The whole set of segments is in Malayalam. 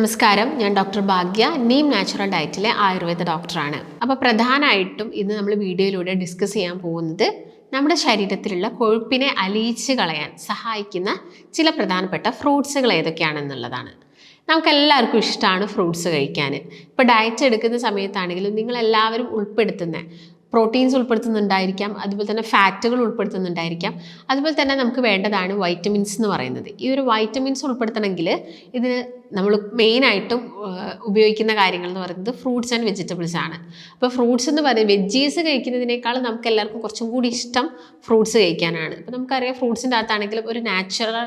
നമസ്കാരം. ഞാൻ ഡോക്ടർ ഭാഗ്യ. നീം നാച്ചുറൽ ഡയറ്റിലെ ആയുർവേദ ഡോക്ടറാണ്. അപ്പോൾ പ്രധാനമായിട്ടും ഇന്ന് നമ്മൾ വീഡിയോയിലൂടെ ഡിസ്കസ് ചെയ്യാൻ പോകുന്നത് നമ്മുടെ ശരീരത്തിലുള്ള കൊഴുപ്പിനെ അലിയിച്ച് കളയാൻ സഹായിക്കുന്ന ചില പ്രധാനപ്പെട്ട ഫ്രൂട്ട്സുകൾ ഏതൊക്കെയാണെന്നുള്ളതാണ്. നമുക്കെല്ലാവർക്കും ഇഷ്ടമാണ് ഫ്രൂട്ട്സ് കഴിക്കാൻ. ഇപ്പോൾ ഡയറ്റ് എടുക്കുന്ന സമയത്താണെങ്കിലും നിങ്ങളെല്ലാവരും ഉൾപ്പെടുത്തുന്ന പ്രോട്ടീൻസ് ഉൾപ്പെടുത്തുന്നുണ്ടായിരിക്കാം അതുപോലെ തന്നെ ഫാറ്റുകൾ ഉൾപ്പെടുത്തുന്നുണ്ടായിരിക്കാം അതുപോലെ തന്നെ നമുക്ക് വേണ്ടതാണ് വൈറ്റമിൻസ് എന്ന് പറയുന്നത്. ഈ ഒരു വൈറ്റമിൻസ് ഉൾപ്പെടുത്തണമെങ്കിൽ ഇതിന് നമ്മൾ മെയിനായിട്ടും ഉപയോഗിക്കുന്ന കാര്യങ്ങൾ എന്ന് പറയുന്നത് ഫ്രൂട്ട്സ് ആൻഡ് വെജിറ്റബിൾസ് ആണ്. അപ്പോൾ ഫ്രൂട്ട്സ് എന്ന് പറയുന്നത് വെജീസ് കഴിക്കുന്നതിനേക്കാൾ നമുക്ക് എല്ലാവർക്കും കുറച്ചും കൂടി ഇഷ്ടം ഫ്രൂട്ട്സ് കഴിക്കാനാണ്. അപ്പോൾ നമുക്കറിയാം ഫ്രൂട്ട്സിന്റെ അകത്താണെങ്കിലും ഒരു നാച്ചുറൽ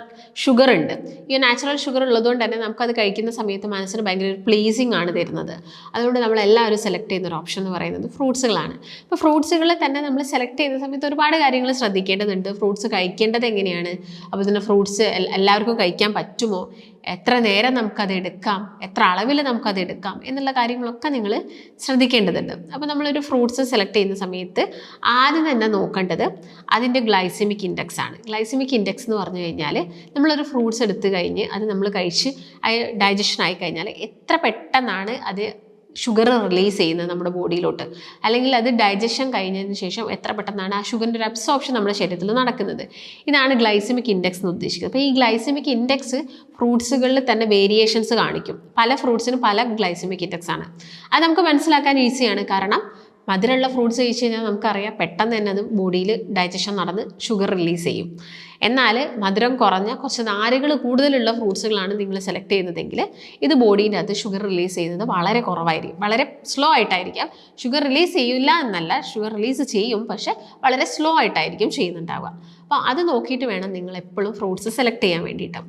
ഷുഗർ ഉണ്ട് ഈ നാച്ചുറൽ ഷുഗർ ഉള്ളതുകൊണ്ട് തന്നെ നമുക്കത് കഴിക്കുന്ന സമയത്ത് മനസ്സിന് ഭയങ്കര ഒരു പ്ലീസിങ് ആണ് തരുന്നത്. അതുകൊണ്ട് നമ്മൾ എല്ലാവരും സെലക്ട് ചെയ്യുന്ന ഒരു ഓപ്ഷൻ എന്ന് പറയുന്നത് ഫ്രൂട്ട്സുകളാണ്. അപ്പോൾ ഫ്രൂട്ട്സുകളെ തന്നെ നമ്മൾ സെലക്ട് ചെയ്യുന്ന സമയത്ത് ഒരുപാട് കാര്യങ്ങൾ ശ്രദ്ധിക്കേണ്ടതുണ്ട്. ഫ്രൂട്ട്സ് കഴിക്കേണ്ടത് എങ്ങനെയാണ്? അപ്പോൾ തന്നെ ഫ്രൂട്ട്സ് എല്ലാവർക്കും കഴിക്കാൻ പറ്റുമോ? എത്ര നേരം നമുക്കത് എടുക്കാം എത്ര അളവിൽ നമുക്കത് എടുക്കാം എന്നുള്ള കാര്യങ്ങളൊക്കെ നിങ്ങൾ ശ്രദ്ധിക്കേണ്ടതുണ്ട്. അപ്പോൾ നമ്മളൊരു ഫ്രൂട്ട്സ് സെലക്ട് ചെയ്യുന്ന സമയത്ത് ആദ്യം തന്നെ നോക്കേണ്ടത് അതിന്റെ ഗ്ലൈസമിക് ഇൻഡെക്സ് ആണ്. ഗ്ലൈസമിക് ഇൻഡെക്സ് എന്ന് പറഞ്ഞു കഴിഞ്ഞാൽ നമ്മളൊരു ഫ്രൂട്ട്സ് എടുത്തു കഴിഞ്ഞ് അത് നമ്മൾ കഴിച്ച് ഡൈജഷൻ ആയി കഴിഞ്ഞാൽ എത്ര പെട്ടെന്നാണ് അത് ഷുഗർ റിലീസ് ചെയ്യുന്നത് നമ്മുടെ ബോഡിയിലോട്ട്. അല്ലെങ്കിൽ അത് ഡൈജഷൻ കഴിഞ്ഞതിന് ശേഷം എത്ര പെട്ടെന്നാണ് ആ ഷുഗറിന്റെ ഒരു അബ്സോർപ്ഷൻ നമ്മുടെ ശരീരത്തിൽ നടക്കുന്നത്. ഇതാണ് ഗ്ലൈസമിക് ഇൻഡെക്സ് എന്ന് ഉദ്ദേശിക്കുന്നത്. അപ്പോൾ ഈ ഗ്ലൈസമിക് ഇൻഡെക്സ് ഫ്രൂട്ട്സുകളിൽ തന്നെ വേരിയേഷൻസ് കാണിക്കും. പല ഫ്രൂട്ട്സിനും പല ഗ്ലൈസമിക് ഇൻഡെക്സ് ആണ്. അത് നമുക്ക് മനസ്സിലാക്കാൻ ഈസിയാണ് കാരണം മധുരമുള്ള ഫ്രൂട്ട്സ് കഴിച്ച് കഴിഞ്ഞാൽ നമുക്കറിയാം പെട്ടെന്ന് തന്നെ അത് ബോഡിയിൽ ഡൈജഷൻ നടന്ന് ഷുഗർ റിലീസ് ചെയ്യും. എന്നാൽ മധുരം കുറഞ്ഞ കുറച്ച് നാരുകൾ കൂടുതലുള്ള ഫ്രൂട്ട്സുകളാണ് നിങ്ങൾ സെലക്ട് ചെയ്യുന്നതെങ്കിൽ ഇത് ബോഡീന്റെ അകത്ത് ഷുഗർ റിലീസ് ചെയ്യുന്നത് വളരെ കുറവായിരിക്കും. വളരെ സ്ലോ ആയിട്ടായിരിക്കാം. ഷുഗർ റിലീസ് ചെയ്യില്ല എന്നല്ല ഷുഗർ റിലീസ് ചെയ്യും പക്ഷേ വളരെ സ്ലോ ആയിട്ടായിരിക്കും ചെയ്യുന്നുണ്ടാവുക. അപ്പോൾ അത് നോക്കിയിട്ട് വേണം നിങ്ങൾ എപ്പോഴും ഫ്രൂട്ട്സ് സെലക്ട് ചെയ്യാൻ വേണ്ടിയിട്ട്.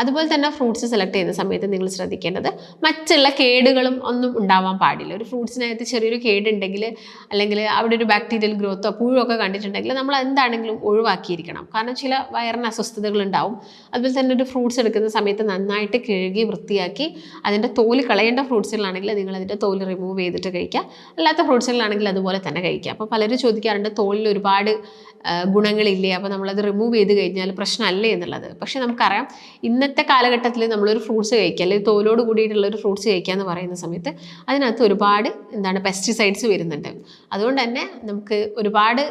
അതുപോലെ തന്നെ ഫ്രൂട്ട്സ് സെലക്ട് ചെയ്യുന്ന സമയത്ത് നിങ്ങൾ ശ്രദ്ധിക്കേണ്ടത് മറ്റുള്ള കേടുകളും ഒന്നും ഉണ്ടാവാൻ പാടില്ല. ഒരു ഫ്രൂട്ട്സിനകത്ത് ചെറിയൊരു കേടുണ്ടെങ്കിൽ അല്ലെങ്കിൽ അവിടെ ഒരു ബാക്ടീരിയൽ ഗ്രോത്തോ പുഴുവൊക്കെ കണ്ടിട്ടുണ്ടെങ്കിൽ നമ്മൾ എന്താണെങ്കിലും ഒഴിവാക്കിയിരിക്കണം. കാരണം ചില വയറിന് അസ്വസ്ഥതകൾ ഉണ്ടാവും. അതുപോലെ തന്നെ ഒരു ഫ്രൂട്ട്സ് എടുക്കുന്ന സമയത്ത് നന്നായിട്ട് കഴുകി വൃത്തിയാക്കി അതിന്റെ തോൽ കളയേണ്ട ഫ്രൂട്ട്സുകളാണെങ്കിൽ നിങ്ങൾ അതിന്റെ തോൽ റിമൂവ് ചെയ്തിട്ട് കഴിക്കുക. അല്ലാത്ത ഫ്രൂട്ട്സുകളാണെങ്കിൽ അതുപോലെ തന്നെ കഴിക്കുക. അപ്പോൾ പലരും ചോദിക്കാറുണ്ട് തോലിൽ ഒരുപാട് ഗുണങ്ങളില്ലേ? അപ്പോൾ നമ്മളത് റിമൂവ് ചെയ്ത് കഴിഞ്ഞാൽ പ്രശ്നമല്ലേ എന്നുള്ളത്. പക്ഷെ നമുക്കറിയാം ഇന്നത്തെ കാലഘട്ടത്തിൽ നമ്മളൊരു ഫ്രൂട്ട്സ് കഴിക്കുക അല്ലെങ്കിൽ തോലോട് കൂടിയിട്ടുള്ള ഒരു ഫ്രൂട്ട്സ് കഴിക്കുക എന്ന് പറയുന്ന സമയത്ത് അതിനകത്ത് ഒരുപാട് എന്താണ് പെസ്റ്റിസൈഡ്സ് വരുന്നുണ്ട്. അതുകൊണ്ട് തന്നെ നമുക്ക് ഒരുപാട്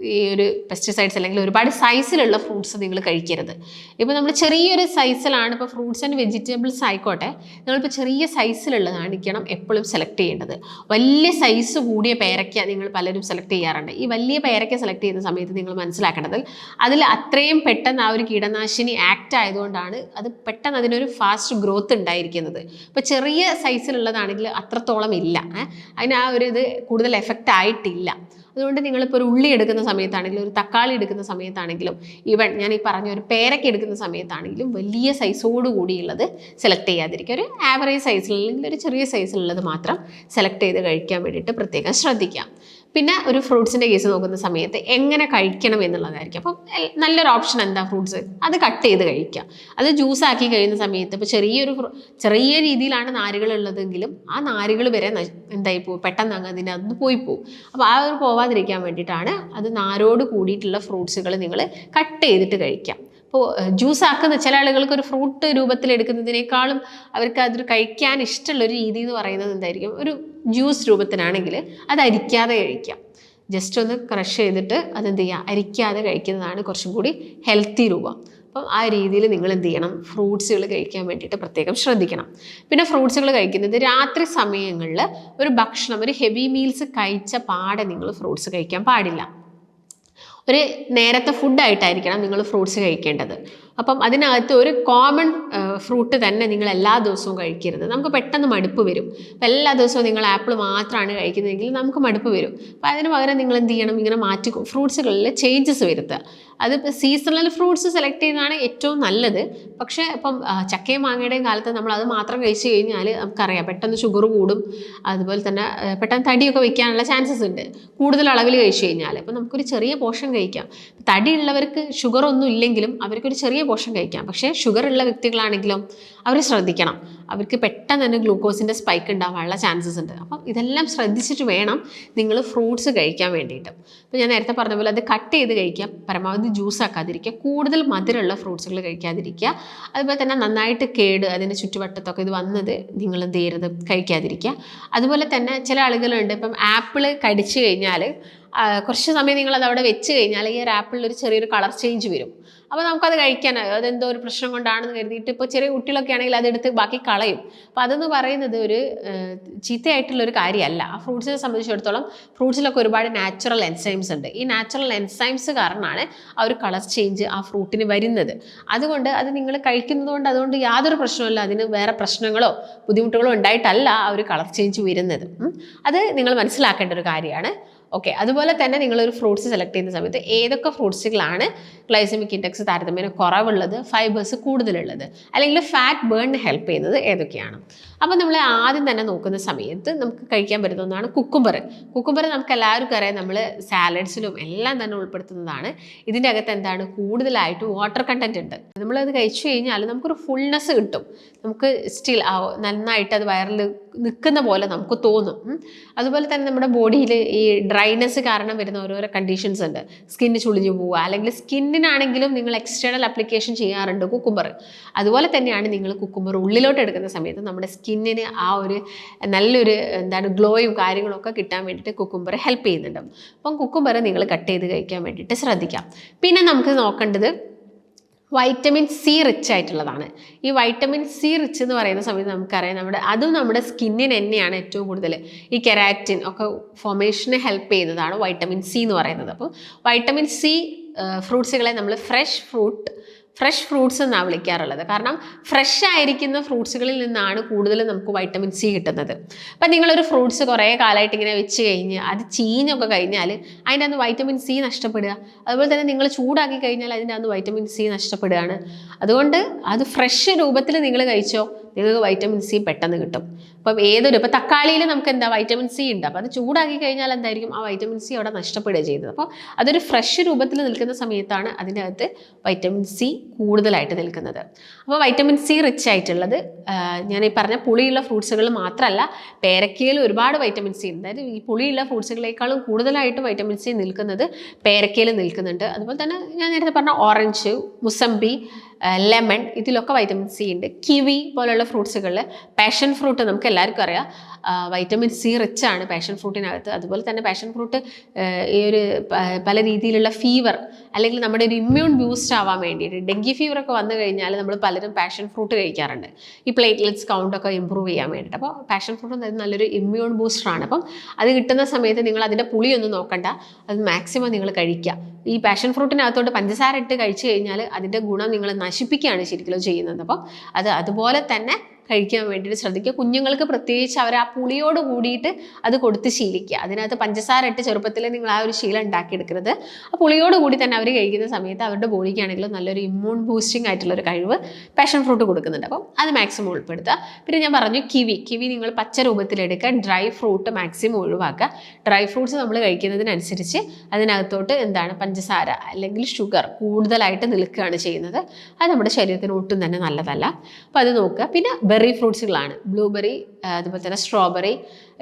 ഈ ഒരു പെസ്റ്റിസൈഡ്സ് അല്ലെങ്കിൽ ഒരുപാട് സൈസിലുള്ള ഫ്രൂട്ട്സ് നിങ്ങൾ കഴിക്കരുത്. ഇപ്പോൾ നമ്മൾ ചെറിയൊരു സൈസിലാണ് ഇപ്പോൾ ഫ്രൂട്ട്സ് ആൻഡ് വെജിറ്റബിൾസ് ആയിക്കോട്ടെ നിങ്ങളിപ്പോൾ ചെറിയ സൈസിലുള്ളതായിരിക്കണം എപ്പോഴും സെലക്ട് ചെയ്യേണ്ടത്. വലിയ സൈസ് കൂടിയ പേരയ്ക്ക നിങ്ങൾ പലരും സെലക്ട് ചെയ്യാറുണ്ട്. ഈ വലിയ പേരയ്ക്ക സെലക്ട് ചെയ്യുന്ന സമയത്ത് നിങ്ങൾ മനസ്സിലാക്കേണ്ടത് അതിൽ അത്രയും പെട്ടെന്ന് ആ ഒരു കീടനാശിനി ആക്ട് ആയതുകൊണ്ടാണ് അത് പെട്ടെന്ന് അതിനൊരു ഫാസ്റ്റ് ഗ്രോത്ത് ഉണ്ടായിരിക്കുന്നത്. ഇപ്പോൾ ചെറിയ സൈസിലുള്ളതാണെങ്കിൽ അത്രത്തോളം ഇല്ല. അതിന് ആ ഒരു ഇത് കൂടുതൽ എഫക്റ്റ് ആയിട്ടില്ല. അതുകൊണ്ട് നിങ്ങളിപ്പോൾ ഒരു ഉള്ളി എടുക്കുന്ന സമയത്താണെങ്കിലും ഒരു തക്കാളി എടുക്കുന്ന സമയത്താണെങ്കിലും ഈവൻ ഞാൻ ഈ പറഞ്ഞ ഒരു പേരയ്ക്ക് എടുക്കുന്ന സമയത്താണെങ്കിലും വലിയ സൈസോട് കൂടിയുള്ളത് സെലക്ട് ചെയ്യാതിരിക്കുക. ഒരു ആവറേജ് സൈസിൽ അല്ലെങ്കിൽ ഒരു ചെറിയ സൈസിലുള്ളത് മാത്രം സെലക്ട് ചെയ്ത് കഴിക്കാൻ വേണ്ടിയിട്ട് പ്രത്യേകം ശ്രദ്ധിക്കാം പിന്നെ ഒരു ഫ്രൂട്ട്സിന്റെ കേസ് നോക്കുന്ന സമയത്ത് എങ്ങനെ കഴിക്കണം എന്നുള്ളതായിരിക്കും. അപ്പം നല്ലൊരു ഓപ്ഷൻ എന്താ ഫ്രൂട്ട്സ് അത് കട്ട് ചെയ്ത് കഴിക്കുക അത് ജ്യൂസ് ആക്കി കഴിയുന്ന സമയത്ത് ഇപ്പോൾ ചെറിയൊരു ചെറിയ രീതിയിലാണ് നാരുകൾ ഉള്ളതെങ്കിലും ആ നാരുകൾ വരെ എന്തായി പോകും പെട്ടെന്ന് അങ്ങ് അതിന്റെ അത് പോയി പോകും അപ്പോൾ ആ ഒരു പോവാതിരിക്കാൻ വേണ്ടിയിട്ടാണ് അത് നാരോട് കൂടിയിട്ടുള്ള ഫ്രൂട്ട്സുകൾ നിങ്ങൾ കട്ട് ചെയ്തിട്ട് കഴിക്കാം. ഇപ്പോൾ ജ്യൂസ് ആക്കുന്ന ചില ആളുകൾക്ക് ഒരു ഫ്രൂട്ട് രൂപത്തിൽ എടുക്കുന്നതിനേക്കാളും അവർക്ക് അതൊരു കഴിക്കാൻ ഇഷ്ടമുള്ള ഒരു രീതി എന്ന് പറയുന്നത് എന്തായിരിക്കും? ഒരു ജ്യൂസ് രൂപത്തിലാണെങ്കിൽ അത് അരിക്കാതെ കഴിക്കാം. ജസ്റ്റ് ഒന്ന് ക്രഷ് ചെയ്തിട്ട് അത് എന്ത് ചെയ്യുക അരിക്കാതെ കഴിക്കുന്നതാണ് കുറച്ചും കൂടി ഹെൽത്തി രൂപം. അപ്പം ആ രീതിയിൽ നിങ്ങൾ എന്ത് ചെയ്യണം? ഫ്രൂട്ട്സുകൾ കഴിക്കാൻ വേണ്ടിയിട്ട് പ്രത്യേകം ശ്രദ്ധിക്കണം. പിന്നെ ഫ്രൂട്ട്സുകൾ കഴിക്കുന്നത് രാത്രി സമയങ്ങളിൽ ഒരു ഭക്ഷണം ഒരു ഹെവി മീൽസ് കഴിച്ച പാടെ നിങ്ങൾ ഫ്രൂട്ട്സ് കഴിക്കാൻ പാടില്ല. ഒരു നേരത്തെ ഫുഡായിട്ടായിരിക്കണം നിങ്ങൾ ഫ്രൂട്ട്സ് കഴിക്കേണ്ടത്. അപ്പം അതിനകത്ത് ഒരു കോമൺ ഫ്രൂട്ട് തന്നെ നിങ്ങൾ എല്ലാ ദിവസവും കഴിക്കരുത്. നമുക്ക് പെട്ടെന്ന് മടുപ്പ് വരും. അപ്പം എല്ലാ ദിവസവും നിങ്ങൾ ആപ്പിൾ മാത്രമാണ് കഴിക്കുന്നതെങ്കിൽ നമുക്ക് മടുപ്പ് വരും. അപ്പം അതിന് പകരം നിങ്ങൾ എന്ത് ചെയ്യണം? ഇങ്ങനെ മാറ്റി ഫ്രൂട്ട്സുകളിൽ ചേഞ്ചസ് വരുത്തുക. അത് സീസണൽ ഫ്രൂട്ട്സ് സെലക്ട് ചെയ്യുന്നതാണ് ഏറ്റവും നല്ലത്. പക്ഷേ ഇപ്പം ചക്കയും മാങ്ങയുടെയും കാലത്ത് നമ്മൾ അത് മാത്രം കഴിച്ചു കഴിഞ്ഞാൽ നമുക്കറിയാം പെട്ടെന്ന് ഷുഗർ കൂടും. അതുപോലെ തന്നെ പെട്ടെന്ന് തടിയൊക്കെ വയ്ക്കാനുള്ള ചാൻസസ് ഉണ്ട്. കൂടുതൽ അളവിൽ കഴിച്ചു കഴിഞ്ഞാൽ. അപ്പം നമുക്കൊരു ചെറിയ പോഷൻ കഴിക്കാം. തടിയുള്ളവർക്ക് ഷുഗർ ഒന്നും ഇല്ലെങ്കിലും അവർക്കൊരു ചെറിയ പോഷൻ കഴിക്കാം. പക്ഷേ ഷുഗർ ഉള്ള വ്യക്തികളാണെങ്കിലും അവർ ശ്രദ്ധിക്കണം. അവർക്ക് പെട്ടെന്ന് തന്നെ ഗ്ലൂക്കോസിന്റെ സ്പൈക്ക് ഉണ്ടാവാനുള്ള ചാൻസസ് ഉണ്ട്. അപ്പം ഇതെല്ലാം ശ്രദ്ധിച്ചിട്ട് വേണം നിങ്ങൾ ഫ്രൂട്ട്സ് കഴിക്കാൻ വേണ്ടിയിട്ട്. അപ്പോൾ ഞാൻ നേരത്തെ പറഞ്ഞ പോലെ അത് കട്ട് ചെയ്ത് കഴിക്കാം. പരമാവധി ജ്യൂസ് ആക്കാതിരിക്കുക. കൂടുതൽ മധുരമുള്ള ഫ്രൂട്ട്സുകൾ കഴിക്കാതിരിക്കുക. അതുപോലെ തന്നെ നന്നായിട്ട് കേട് അതിന്റെ ചുറ്റുവട്ടത്തൊക്കെ ഇത് വന്നത് നിങ്ങൾ എന്ത് ചെയ്യരുത്? കഴിക്കാതിരിക്കുക. അതുപോലെ തന്നെ ചില ആളുകളുണ്ട്. ഇപ്പം ആപ്പിൾ കടിച്ചു കഴിഞ്ഞാൽ കുറച്ച് സമയം നിങ്ങൾ അത് അവിടെ വെച്ച് കഴിഞ്ഞാൽ ഈ ഒരു ആപ്പിളിൽ ഒരു ചെറിയൊരു കളർ ചേഞ്ച് വരും. അപ്പോൾ നമുക്കത് കഴിക്കാൻ അതെന്തോ ഒരു പ്രശ്നം കൊണ്ടാണെന്ന് കരുതിയിട്ട് ഇപ്പോൾ ചെറിയ കുട്ടികളൊക്കെ ആണെങ്കിൽ അതെടുത്ത് ബാക്കി കളയും. അപ്പോൾ അതെന്ന് പറയുന്നത് ഒരു ചീത്തയായിട്ടുള്ളൊരു കാര്യമല്ല. ആ ഫ്രൂട്ട്സിനെ സംബന്ധിച്ചിടത്തോളം ഫ്രൂട്ട്സിലൊക്കെ ഒരുപാട് നാച്ചുറൽ എൻസൈംസ് ഉണ്ട്. ഈ നാച്ചുറൽ എൻസൈംസ് കാരണമാണ് ആ ഒരു കളർ ചേഞ്ച് ആ ഫ്രൂട്ടിന് വരുന്നത്. അതുകൊണ്ട് അത് നിങ്ങൾ കഴിക്കുന്നത് കൊണ്ട് അതുകൊണ്ട് യാതൊരു പ്രശ്നമില്ല അതിന് വേറെ പ്രശ്നങ്ങളോ ബുദ്ധിമുട്ടുകളോ ഉണ്ടായിട്ടല്ല ആ ഒരു കളർ ചേഞ്ച് വരുന്നത്. അത് നിങ്ങൾ മനസ്സിലാക്കേണ്ട ഒരു കാര്യമാണ്. ഓക്കെ അതുപോലെ തന്നെ നിങ്ങളൊരു ഫ്രൂട്ട്സ് സെലക്ട് ചെയ്യുന്ന സമയത്ത് ഏതൊക്കെ ഫ്രൂട്ട്സുകളാണ് ഗ്ലൈസമിക് ഇൻഡെക്സ് താരതമ്യേന കുറവുള്ളത് ഫൈബേഴ്സ് കൂടുതലുള്ളത് അല്ലെങ്കിൽ ഫാറ്റ് ബേണിന് ഹെൽപ്പ് ചെയ്യുന്നത് ഏതൊക്കെയാണ്? അപ്പോൾ നമ്മൾ ആദ്യം തന്നെ നോക്കുന്ന സമയത്ത് നമുക്ക് കഴിക്കാൻ പറ്റുന്ന ഒന്നാണ് കുക്കുംബർ കുക്കുംബർ നമുക്ക് എല്ലാവർക്കും അറിയാം നമ്മൾ സാലഡ്സിലും എല്ലാം തന്നെ ഉൾപ്പെടുത്തുന്നതാണ്. ഇതിന്റെ അകത്ത് എന്താണ്? കൂടുതലായിട്ട് വാട്ടർ കണ്ടന്റ് ഉണ്ട്. നമ്മളത് കഴിച്ചു കഴിഞ്ഞാൽ നമുക്കൊരു ഫുൾനെസ് കിട്ടും. നമുക്ക് സ്റ്റിൽ നന്നായിട്ട് അത് വയറിൽ നിൽക്കുന്ന പോലെ നമുക്ക് തോന്നും. അതുപോലെ തന്നെ നമ്മുടെ ബോഡിയിൽ ഈ ഡ്രൈനെസ് കാരണം വരുന്ന ഓരോരോ കണ്ടീഷൻസ് ഉണ്ട്. സ്കിന്ന് ചുളിഞ്ഞു പോവുക അല്ലെങ്കിൽ സ്കിന്നിനാണെങ്കിലും നിങ്ങൾ എക്സ്റ്റേണൽ അപ്ലിക്കേഷൻ ചെയ്യാറുണ്ട് കുക്കുംബർ അതുപോലെ തന്നെയാണ് നിങ്ങൾ കുക്കുംബർ ഉള്ളിലോട്ട് എടുക്കുന്ന സമയത്ത് നമ്മുടെ സ്കിന്നിന് ആ ഒരു നല്ലൊരു എന്താണ് ഗ്ലോയും കാര്യങ്ങളൊക്കെ കിട്ടാൻ വേണ്ടിയിട്ട് കുക്കുംബർ ഹെൽപ്പ് ചെയ്യുന്നുണ്ട്. അപ്പം കുക്കുംബർ നിങ്ങൾ കട്ട് ചെയ്ത് കഴിക്കാൻ വേണ്ടിയിട്ട് ശ്രദ്ധിക്കാം. പിന്നെ നമുക്ക് നോക്കേണ്ടത് വൈറ്റമിൻ സി റിച്ച് ആയിട്ടുള്ളതാണ്. ഈ വൈറ്റമിൻ സി റിച്ച് എന്ന് പറയുന്ന സമയത്ത് നമുക്കറിയാം നമ്മുടെ അതും നമ്മുടെ സ്കിന്നിന് തന്നെയാണ് ഏറ്റവും കൂടുതൽ ഈ കെരാറ്റിൻ ഒക്കെ ഫോമേഷന് ഹെൽപ്പ് ചെയ്യുന്നതാണ് വൈറ്റമിൻ സി എന്ന് പറയുന്നത്. അപ്പോൾ വൈറ്റമിൻ സി ഫ്രൂട്ട്സുകളെ നമ്മൾ ഫ്രഷ് ഫ്രൂട്ട് ഫ്രഷ് ഫ്രൂട്ട്സ് എന്നാണ് വിളിക്കാറുള്ളത്. കാരണം ഫ്രഷ് ആയിരിക്കുന്ന ഫ്രൂട്ട്സുകളിൽ നിന്നാണ് കൂടുതലും നമുക്ക് വൈറ്റമിൻ സി കിട്ടുന്നത്. അപ്പം നിങ്ങളൊരു ഫ്രൂട്ട്സ് കുറേ കാലമായിട്ട് ഇങ്ങനെ വെച്ച് കഴിഞ്ഞ് അത് ചീഞ്ഞൊക്കെ കഴിഞ്ഞാൽ അതിന്റെ അന്ന് വൈറ്റമിൻ സി നഷ്ടപ്പെടുക. അതുപോലെ തന്നെ നിങ്ങൾ ചൂടാക്കി കഴിഞ്ഞാൽ അതിന്റെ അന്ന് വൈറ്റമിൻ സി നഷ്ടപ്പെടുകയാണ്. അതുകൊണ്ട് അത് ഫ്രഷ് രൂപത്തിൽ നിങ്ങൾ കഴിച്ചോ? നിങ്ങൾക്ക് വൈറ്റമിൻ സി പെട്ടെന്ന് കിട്ടും. അപ്പം ഏതൊരു ഇപ്പം തക്കാളിയിൽ നമുക്ക് എന്താ വൈറ്റമിൻ സി ഉണ്ട്. അപ്പം അത് ചൂടാക്കി കഴിഞ്ഞാൽ എന്തായിരിക്കും? ആ വൈറ്റമിൻ സി അവിടെ നഷ്ടപ്പെടുക ചെയ്യുന്നത് അപ്പോൾ അതൊരു ഫ്രഷ് രൂപത്തിൽ നിൽക്കുന്ന സമയത്താണ് അതിന്റെ അകത്ത് വൈറ്റമിൻ സി കൂടുതലായിട്ട് നിൽക്കുന്നത്. അപ്പോൾ വൈറ്റമിൻ സി റിച്ച് ആയിട്ടുള്ളത് ഞാൻ ഈ പറഞ്ഞ പുളിയുള്ള ഫ്രൂട്ട്സുകൾ മാത്രമല്ല പേരക്കയിൽ ഒരുപാട് വൈറ്റമിൻ സി ഉണ്ട്. അതായത് ഈ പുളിയുള്ള ഫ്രൂട്ട്സുകളേക്കാളും കൂടുതലായിട്ട് വൈറ്റമിൻ സി നിൽക്കുന്നത് പേരക്കയിൽ നിൽക്കുന്നുണ്ട്. അതുപോലെ തന്നെ ഞാൻ നേരത്തെ പറഞ്ഞ ഓറഞ്ച് മുസമ്പി ലെമൺ ഇതിലൊക്കെ വൈറ്റമിൻ സി ഉണ്ട്. കിവി പോലുള്ള ഫ്രൂട്ട്സുകളിൽ പാഷൻ ഫ്രൂട്ട് നമുക്ക് എല്ലാവർക്കും അറിയാം. വൈറ്റമിൻ സി റിച്ച് ആണ് പാഷൻ ഫ്രൂട്ടിനകത്ത് അതുപോലെ തന്നെ പാഷൻ ഫ്രൂട്ട് ഈ ഒരു പല രീതിയിലുള്ള ഫീവർ അല്ലെങ്കിൽ നമ്മുടെ ഒരു ഇമ്മ്യൂൺ ബൂസ്റ്റ് ആവാൻ വേണ്ടിയിട്ട്. ഡെങ്കി ഫീവർ ഒക്കെ വന്നു കഴിഞ്ഞാൽ നമ്മൾ പലരും പാഷൻ ഫ്രൂട്ട് കഴിക്കാറുണ്ട്. ഈ പ്ലേറ്റ്ലെറ്റ്സ് കൗണ്ടൊക്കെ ഇമ്പ്രൂവ് ചെയ്യാൻ വേണ്ടിയിട്ട്. അപ്പോൾ പാഷൻ ഫ്രൂട്ട് അത് നല്ലൊരു ഇമ്മ്യൂൺ ബൂസ്റ്ററാണ് അപ്പം അത് കിട്ടുന്ന സമയത്ത് നിങ്ങൾ അതിന്റെ പുളിയൊന്നും നോക്കണ്ട. അത് മാക്സിമം നിങ്ങൾ കഴിക്കുക. ഈ പാഷൻ ഫ്രൂട്ടിനകത്തോട്ട് പഞ്ചസാര ഇട്ട് കഴിച്ചു കഴിഞ്ഞാൽ അതിന്റെ ഗുണം നിങ്ങൾ നശിപ്പിക്കുകയാണ് ശരിക്കും ചെയ്യുന്നത്. അപ്പം അത് അതുപോലെ തന്നെ കഴിക്കാൻ വേണ്ടിയിട്ട് ശ്രദ്ധിക്കുക. കുഞ്ഞുങ്ങൾക്ക് പ്രത്യേകിച്ച് അവർ ആ പുളിയോട് കൂടിയിട്ട് അത് കൊടുത്ത് ശീലിക്കുക. അതിനകത്ത് പഞ്ചസാര ഇട്ട് ചെറുപ്പത്തിൽ നിങ്ങൾ ആ ഒരു ശീലം ഉണ്ടാക്കിയെടുക്കരുത്. ആ പുളിയോട് കൂടി തന്നെ അവർ കഴിക്കുന്ന സമയത്ത് അവരുടെ ബോഡിക്കാണെങ്കിലും നല്ലൊരു ഇമ്മ്യൂൺ ബൂസ്റ്റിംഗ് ആയിട്ടുള്ള ഒരു കഴിവ് പാഷൻ ഫ്രൂട്ട് കൊടുക്കുന്നുണ്ട്. അപ്പം അത് മാക്സിമം ഉൾപ്പെടുത്തുക. പിന്നെ ഞാൻ പറഞ്ഞു കിവി. കിവി നിങ്ങൾ പച്ച രൂപത്തിലെടുക്കുക. ഡ്രൈ ഫ്രൂട്ട് മാക്സിമം ഒഴിവാക്കുക. ഡ്രൈ ഫ്രൂട്ട്സ് നമ്മൾ കഴിക്കുന്നതിനനുസരിച്ച് അതിനകത്തോട്ട് എന്താണ് പഞ്ചസാര അല്ലെങ്കിൽ ഷുഗർ കൂടുതലായിട്ട് നിൽക്കുകയാണ് ചെയ്യുന്നത്. അത് നമ്മുടെ ശരീരത്തിന് ഒട്ടും തന്നെ നല്ലതല്ല. അപ്പോൾ അത് നോക്കുക. പിന്നെ ബെറി ഫ്രൂട്ട്സുകളാണ് ബ്ലൂബെറി അതുപോലെ തന്നെ സ്ട്രോബെറി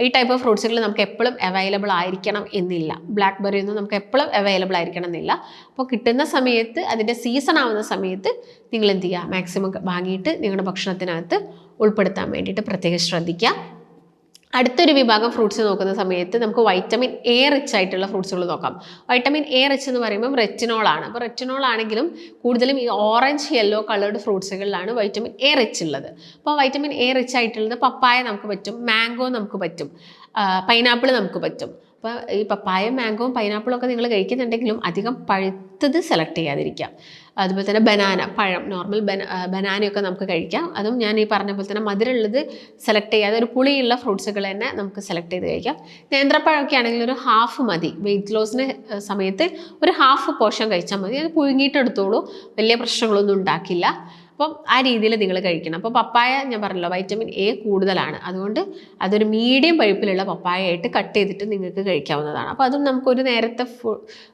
ഈ ടൈപ്പ് ഓഫ് ഫ്രൂട്ട്സുകൾ നമുക്ക് എപ്പോഴും അവൈലബിൾ ആയിരിക്കണം എന്നില്ല. ബ്ലാക്ക് ബെറി ഒന്നും നമുക്ക് എപ്പോഴും അവൈലബിൾ ആയിരിക്കണം എന്നില്ല. അപ്പോൾ കിട്ടുന്ന സമയത്ത് അതിന്റെ സീസൺ ആവുന്ന സമയത്ത് നിങ്ങൾ എന്ത് ചെയ്യുക മാക്സിമം വാങ്ങിയിട്ട് നിങ്ങളുടെ ഭക്ഷണത്തിനകത്ത് ഉൾപ്പെടുത്താൻ വേണ്ടിയിട്ട് പ്രത്യേകം ശ്രദ്ധിക്കുക. അടുത്തൊരു വിഭാഗം ഫ്രൂട്ട്സ് നോക്കുന്ന സമയത്ത് നമുക്ക് വൈറ്റമിൻ എ റിച്ച് ആയിട്ടുള്ള ഫ്രൂട്ട്സുകൾ നോക്കാം. വൈറ്റമിൻ എ റിച്ച് എന്ന് പറയുമ്പോൾ റെറ്റിനോൾ ആണ്. അപ്പോൾ റെറ്റിനോൾ ആണെങ്കിലും കൂടുതലും ഈ ഓറഞ്ച് യെല്ലോ കളേർഡ് ഫ്രൂട്ട്സുകളിലാണ് വൈറ്റമിൻ എ റിച്ച് ഉള്ളത്. അപ്പോൾ വൈറ്റമിൻ എ റിച്ച് ആയിട്ടുള്ളത് പപ്പായ നമുക്ക് പറ്റും മാംഗോ നമുക്ക് പറ്റും പൈനാപ്പിൾ നമുക്ക് പറ്റും. അപ്പോൾ ഈ പപ്പായ മാംഗോവും പൈനാപ്പിളും ഒക്കെ നിങ്ങൾ കഴിക്കുന്നുണ്ടെങ്കിലും അധികം പഴുത്തത് സെലക്ട് ചെയ്യാതിരിക്കാം. അതുപോലെ തന്നെ ബനാന പഴം നോർമൽ ബന ബനാനയൊക്കെ നമുക്ക് കഴിക്കാം. അതും ഞാൻ ഈ പറഞ്ഞ പോലെ തന്നെ മധുരമുള്ളത് സെലക്ട് ചെയ്യാതെ ഒരു പുളിയുള്ള ഫ്രൂട്ട്സുകൾ തന്നെ നമുക്ക് സെലക്ട് ചെയ്ത് കഴിക്കാം. നേന്ത്രപ്പഴമൊക്കെ ആണെങ്കിൽ ഒരു ഹാഫ് മതി. വെയിറ്റ് ലോസിന് സമയത്ത് ഒരു ഹാഫ് പോർഷൻ കഴിച്ചാൽ മതി. അത് പുഴുങ്ങിയിട്ട് എടുത്തോളൂ. വലിയ പ്രശ്നങ്ങളൊന്നും ഉണ്ടാക്കില്ല. അപ്പം ആ രീതിയിൽ നിങ്ങൾ കഴിക്കണം. അപ്പോൾ പപ്പായ ഞാൻ പറഞ്ഞല്ലോ വൈറ്റമിൻ എ കൂടുതലാണ്. അതുകൊണ്ട് അതൊരു മീഡിയം പഴുപ്പിലുള്ള പപ്പായ ആയിട്ട് കട്ട് ചെയ്തിട്ട് നിങ്ങൾക്ക് കഴിക്കാവുന്നതാണ്. അപ്പോൾ അതും നമുക്ക് ഒരു നേരത്തെ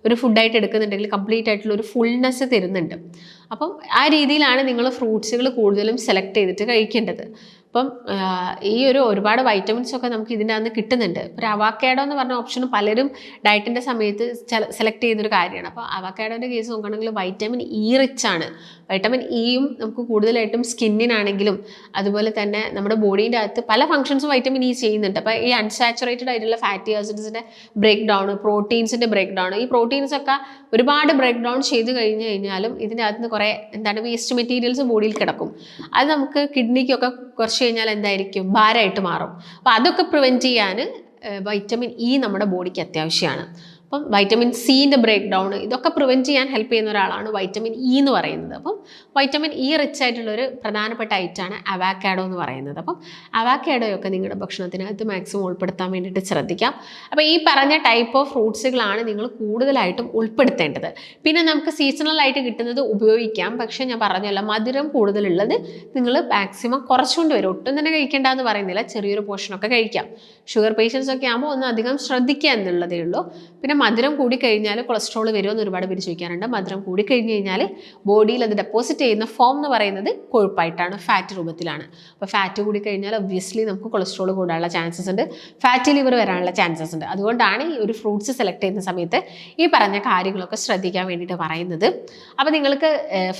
ഒരു ഫുഡായിട്ട് എടുക്കുന്നുണ്ടെങ്കിൽ കംപ്ലീറ്റ് ആയിട്ടുള്ള ഒരു ഫുൾനെസ് തരുന്നുണ്ട്. അപ്പം ആ രീതിയിലാണ് നിങ്ങൾ ഫ്രൂട്ട്സുകൾ കൂടുതലും സെലക്ട് ചെയ്തിട്ട് കഴിക്കേണ്ടത്. അപ്പം ഈ ഒരു ഒരുപാട് വൈറ്റമിൻസ് ഒക്കെ നമുക്ക് ഇതിന്റെ അകത്ത് കിട്ടുന്നുണ്ട് ഒരു അവാക്കേഡോ എന്ന് പറഞ്ഞ ഓപ്ഷൻ പലരും ഡയറ്റിന്റെ സമയത്ത് സെലക്ട് ചെയ്യുന്നൊരു കാര്യമാണ്. അപ്പോൾ അവാക്കേഡോന്റെ കേസ് നോക്കുകയാണെങ്കിൽ വൈറ്റമിൻ ഇ റിച്ച് ആണ്. വൈറ്റമിൻ ഇയും നമുക്ക് കൂടുതലായിട്ടും സ്കിന്നിനാണെങ്കിലും അതുപോലെ തന്നെ നമ്മുടെ ബോഡീന്റെ അകത്ത് പല ഫങ്ഷൻസും വൈറ്റമിൻ ഇ ചെയ്യുന്നുണ്ട്. അപ്പോൾ ഈ അൺസാച്ചുറേറ്റഡ് ആയിട്ടുള്ള ഫാറ്റി ആസിഡ്സിന്റെ ബ്രേക്ക് ഡൗൺ പ്രോട്ടീൻസിന്റെ ബ്രേക്ക് ഡൗൺ ഈ പ്രോട്ടീൻസ് ഒക്കെ ഒരുപാട് ബ്രേക്ക് ഡൗൺ ചെയ്ത് കഴിഞ്ഞ് കഴിഞ്ഞാലും ഇതിന്റെ അകത്ത് നിന്ന് കുറേ എന്താണ് വേസ്റ്റ് മെറ്റീരിയൽസ് ബോഡിയിൽ കിടക്കും. അത് നമുക്ക് കിഡ്നിക്കൊക്കെ കുറച്ച് കഴിഞ്ഞാൽ എന്തായിരിക്കും? ഭാരമായിട്ട് മാറും. അപ്പോൾ അതൊക്കെ പ്രിവെന്റ് ചെയ്യാൻ വൈറ്റമിൻ ഇ നമ്മുടെ ബോഡിക്ക് അത്യാവശ്യമാണ്. അപ്പം വൈറ്റമിൻ സിന്റെ ബ്രേക്ക് ഡൗൺ ഇതൊക്കെ പ്രിവെന്റ് ചെയ്യാൻ ഹെൽപ്പ് ചെയ്യുന്ന ഒരാളാണ് വൈറ്റമിൻ ഇ എന്ന് പറയുന്നത്. അപ്പം വൈറ്റമിൻ ഇ റിച്ച് ആയിട്ടുള്ളൊരു പ്രധാനപ്പെട്ട ഐറ്റാണ് അവാക്കാഡോ എന്ന് പറയുന്നത്. അപ്പം അവാക്കാഡോയൊക്കെ നിങ്ങളുടെ ഭക്ഷണത്തിനകത്ത് മാക്സിമം ഉൾപ്പെടുത്താൻ വേണ്ടിയിട്ട് ശ്രദ്ധിക്കാം. അപ്പോൾ ഈ പറഞ്ഞ ടൈപ്പ് ഓഫ് ഫ്രൂട്ട്സുകളാണ് നിങ്ങൾ കൂടുതലായിട്ടും ഉൾപ്പെടുത്തേണ്ടത്. പിന്നെ നമുക്ക് സീസണലായിട്ട് കിട്ടുന്നത് ഉപയോഗിക്കാം. പക്ഷേ ഞാൻ പറഞ്ഞല്ല മധുരം കൂടുതലുള്ളത് നിങ്ങൾ മാക്സിമം കുറച്ചുകൊണ്ട് വരും. ഒട്ടും തന്നെ കഴിക്കേണ്ട എന്ന് പറയുന്നില്ല. ചെറിയൊരു പോർഷനൊക്കെ കഴിക്കാം. ഷുഗർ പേഷ്യൻസ് ഒക്കെ ആകുമ്പോൾ ഒന്ന് അധികം ശ്രദ്ധിക്കുക എന്നുള്ളതേ ഉള്ളൂ. പിന്നെ മധുരം കൂടി കഴിഞ്ഞാൽ കൊളസ്ട്രോൾ വരുമെന്ന് ഒരുപാട് പേര് ചോദിക്കാറുണ്ട്. മധുരം കൂടി കഴിഞ്ഞ് കഴിഞ്ഞാൽ ബോഡിയിൽ അത് ഡെപ്പോസിറ്റ് ചെയ്യുന്ന ഫോം എന്ന് പറയുന്നത് കൊഴുപ്പായിട്ടാണ് ഫാറ്റ് രൂപത്തിലാണ്. അപ്പോൾ ഫാറ്റ് കൂടി കഴിഞ്ഞാൽ ഒബ്വിയസ്ലി നമുക്ക് കൊളസ്ട്രോൾ കൂടാനുള്ള ചാൻസസ് ഉണ്ട്. ഫാറ്റി ലിവർ വരാനുള്ള ചാൻസസ് ഉണ്ട്. അതുകൊണ്ടാണ് ഈ ഒരു ഫ്രൂട്ട്സ് സെലക്ട് ചെയ്യുന്ന സമയത്ത് ഈ പറഞ്ഞ കാര്യങ്ങളൊക്കെ ശ്രദ്ധിക്കാൻ വേണ്ടിയിട്ട് പറയുന്നത്. അപ്പോൾ നിങ്ങൾക്ക്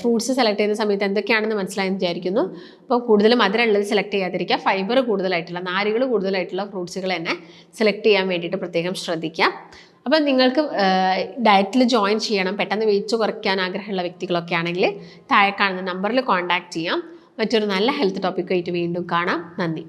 ഫ്രൂട്ട്സ് സെലക്ട് ചെയ്യുന്ന സമയത്ത് എന്തൊക്കെയാണെന്ന് മനസ്സിലായെന്ന് വിചാരിക്കുന്നു. അപ്പോൾ കൂടുതൽ മധുരമുള്ളത് സെലക്ട് ചെയ്യാതിരിക്കുക. ഫൈബർ കൂടുതലായിട്ടുള്ള നാരുകൾ കൂടുതലായിട്ടുള്ള ഫ്രൂട്ട്സുകൾ തന്നെ സെലക്ട് ചെയ്യാൻ വേണ്ടിയിട്ട് പ്രത്യേകം ശ്രദ്ധിക്കുക. അപ്പം നിങ്ങൾക്ക് ഡയറ്റിൽ ജോയിൻ ചെയ്യണം. പെട്ടെന്ന് വെയിറ്റ് കുറയ്ക്കാൻ ആഗ്രഹമുള്ള വ്യക്തികളൊക്കെ ആണെങ്കിൽ താഴെ കാണുന്ന നമ്പറിൽ കോൺടാക്റ്റ് ചെയ്യാം. മറ്റൊരു നല്ല ഹെൽത്ത് ടോപ്പിക്കായിട്ട് വീണ്ടും കാണാം. നന്ദി.